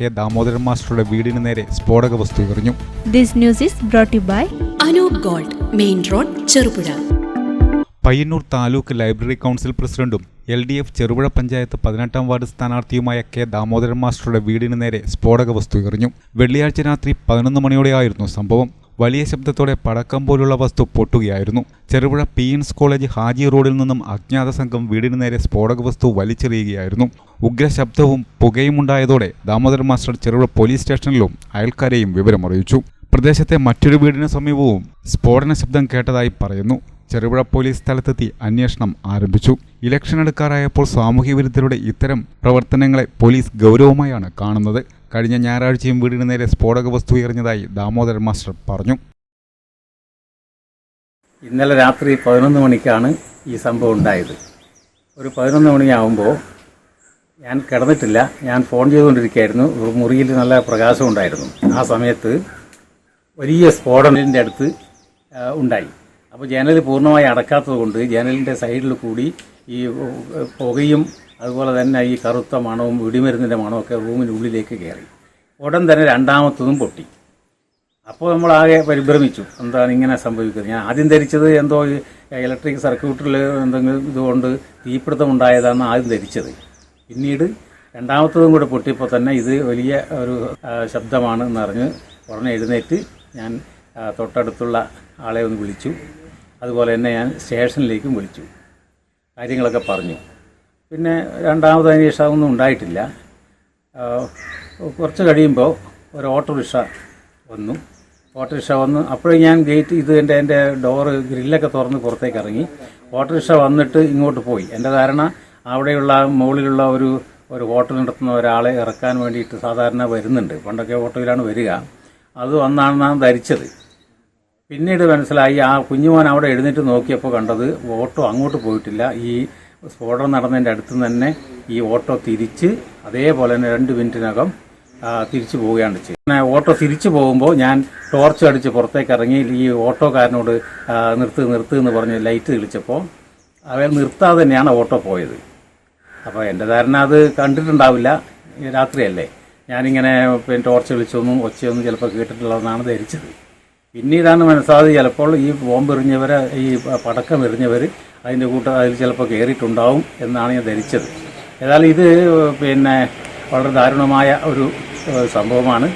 K Damodaran മാസ്റ്ററുടെ വീടിന് നേരെ സ്ഫോടക വസ്തു എറിഞ്ഞു. This news is brought to you by Anoop gold main road Cherupuzha. Payyannur taluk library council പ്രസിഡന്റും L D F Cherupuzha panchayat പതിനെട്ടാം വാർഡ് സ്ഥാനാർത്ഥിയുമായ കെ ദാമോദരൻ മാസ്റ്ററുടെ വീടിന് നേരെ സ്ഫോടക വസ്തു എറിഞ്ഞു. വെള്ളിയാഴ്ച രാത്രി പതിനൊന്ന് മണിയോടെയായിരുന്നു സംഭവം. വലിയ ശബ്ദത്തോടെ പടക്കം പോലുള്ള വസ്തു പൊട്ടുകയായിരുന്നു. Cherupuzha P N's college Haji റോഡിൽ നിന്നും അജ്ഞാത സംഘം വീടിന് നേരെ സ്ഫോടക വസ്തു വലിച്ചെറിയുകയായിരുന്നു. ഉഗ്രശബ്ദവും പുകയും ഉണ്ടായതോടെ ദാമോദരൻ മാസ്റ്റർ ചെറുപുഴ പോലീസ് സ്റ്റേഷനിലും അയൽക്കാരെയും വിവരമറിയിച്ചു. പ്രദേശത്തെ മറ്റൊരു വീടിന് സമീപവും സ്ഫോടന ശബ്ദം കേട്ടതായി പറയുന്നു. ചെറുപുഴ പോലീസ് സ്ഥലത്തെത്തി അന്വേഷണം ആരംഭിച്ചു. ഇലക്ഷൻ എടുക്കാറായപ്പോൾ സാമൂഹ്യ വിരുദ്ധരുടെ ഇത്തരം പ്രവർത്തനങ്ങളെ പോലീസ് ഗൗരവമായാണ് കാണുന്നത്. കഴിഞ്ഞ ഞായറാഴ്ചയും വീടിന് നേരെ സ്ഫോടക വസ്തു എറിഞ്ഞതായി ദാമോദരൻ മാസ്റ്റർ പറഞ്ഞു. ഇന്നലെ രാത്രി പതിനൊന്ന് മണിക്കാണ് ഈ സംഭവം ഉണ്ടായത്. ഒരു പതിനൊന്ന് മണിയാവുമ്പോൾ ഞാൻ കിടന്നിട്ടില്ല. ഞാൻ ഫോൺ ചെയ്തുകൊണ്ടിരിക്കുകയായിരുന്നു. ഒരു മുറിയിൽ നല്ല പ്രകാശം ഉണ്ടായിരുന്നു. ആ സമയത്ത് വലിയ സ്ഫോടനത്തിന്റെ അടുത്ത് ഉണ്ടായി. അപ്പോൾ ജനൽ പൂർണമായി അടക്കാത്തത് കൊണ്ട് ജനലിന്റെ സൈഡിൽ കൂടി ഈ പുകയും അതുപോലെ തന്നെ ഈ കറുത്ത മണവും വെടിമരുന്നിന്റെ മണമൊക്കെ റൂമിനുള്ളിലേക്ക് കയറി. ഉടൻ തന്നെ രണ്ടാമത്തതും പൊട്ടി. അപ്പോൾ നമ്മൾ ആകെ പരിഭ്രമിച്ചു. എന്താണ് ഇങ്ങനെ സംഭവിക്കുന്നത്? ഞാൻ ആദ്യം ധരിച്ചത് എന്തോ ഇലക്ട്രിക് സർക്യൂട്ടിൽ എന്തെങ്കിലും ഇതുകൊണ്ട് തീപിടുത്തം ഉണ്ടായതാണ് ആദ്യം ധരിച്ചത്. പിന്നീട് രണ്ടാമത്തതും കൂടെ പൊട്ടിയപ്പോൾ തന്നെ ഇത് വലിയ ഒരു ശബ്ദമാണ് എന്നറിഞ്ഞ് ഉടനെ എഴുന്നേറ്റ് ഞാൻ തൊട്ടടുത്തുള്ള ആളെ ഒന്ന് വിളിച്ചു. അതുപോലെ തന്നെ ഞാൻ സ്റ്റേഷനിലേക്കും വിളിച്ചു. കാര്യങ്ങളൊക്കെ പറഞ്ഞു. പിന്നെ രണ്ടാമത് അന്വേഷണം ഒന്നും ഉണ്ടായിട്ടില്ല. കുറച്ച് കഴിയുമ്പോൾ ഒരു ഓട്ടോറിക്ഷ വന്നു. ഓട്ടോറിക്ഷ വന്ന് അപ്പോഴും ഞാൻ ഗേറ്റ് ഇത് എന്റെ എന്റെ ഡോറ് ഗ്രില്ലൊക്കെ തുറന്ന് പുറത്തേക്ക് ഇറങ്ങി. ഓട്ടോറിക്ഷ വന്നിട്ട് ഇങ്ങോട്ട് പോയി. എന്റെ ധാരണ അവിടെയുള്ള മുകളിലുള്ള ഒരു ഒരു ഹോട്ടൽ നടത്തുന്ന ഒരാളെ ഇറക്കാൻ വേണ്ടിയിട്ട് സാധാരണ വരുന്നുണ്ട്. പണ്ടൊക്കെ ഓട്ടോയിലാണ് വരിക. അത് വന്നാണ് നാം ധരിച്ചത്. പിന്നീട് മനസ്സിലായി ആ കുഞ്ഞുമോൻ അവിടെ എഴുന്നേറ്റ് നോക്കിയപ്പോൾ കണ്ടത് ഓട്ടോ അങ്ങോട്ട് പോയിട്ടില്ല. ഈ സ്ഫോടനം നടന്നതിന്റെ അടുത്ത് തന്നെ ഈ ഓട്ടോ തിരിച്ച് അതേപോലെ തന്നെ രണ്ട് മിനിറ്റിനകം തിരിച്ചു പോവുകയാണ് ചെയ്തത്. ഓട്ടോ തിരിച്ചു പോകുമ്പോൾ ഞാൻ ടോർച്ച് അടിച്ച് പുറത്തേക്ക് ഇറങ്ങി ഈ ഓട്ടോക്കാരനോട് നിർത്ത് നിർത്ത് എന്ന് പറഞ്ഞ് ലൈറ്റ് തെളിച്ചപ്പോൾ അവൻ നിർത്താതെ തന്നെയാണ് ഓട്ടോ പോയത്. അപ്പോൾ എന്റെ ധാരണ അത് കണ്ടിട്ടുണ്ടാവില്ല. രാത്രിയല്ലേ? ഞാനിങ്ങനെ പിന്നെ ടോർച്ച് വിളിച്ചൊന്നും ഒച്ചയൊന്നും ചിലപ്പോൾ കേട്ടിട്ടുള്ളതെന്നാണ് ധരിച്ചത്. പിന്നീടാണ് മനസ്സിലായത് ചിലപ്പോൾ ഈ ബോംബ് എറിഞ്ഞവർ ഈ പടക്കം എറിഞ്ഞവർ അതിന്റെ കൂട്ട അതിൽ ചിലപ്പോൾ കയറിയിട്ടുണ്ടാവും എന്നാണ് ഞാൻ ധരിച്ചത്. ഏതായാലും ഇത് പിന്നെ വളരെ ദാരുണമായ ഒരു സംഭവമാണ്.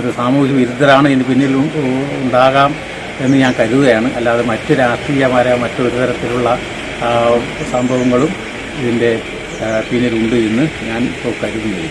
ഒരു സാമൂഹിക വിരുദ്ധരാണ് ഇതിന് പിന്നിൽ ഉണ്ടാകാം എന്ന് ഞാൻ കരുതുകയാണ്. അല്ലാതെ മറ്റ് രാഷ്ട്രീയമായ മറ്റൊരു തരത്തിലുള്ള സംഭവങ്ങളും ഇതിന്റെ പിന്നിലുണ്ട് എന്ന് ഞാൻ ഇപ്പോൾ കരുതുന്നില്ല.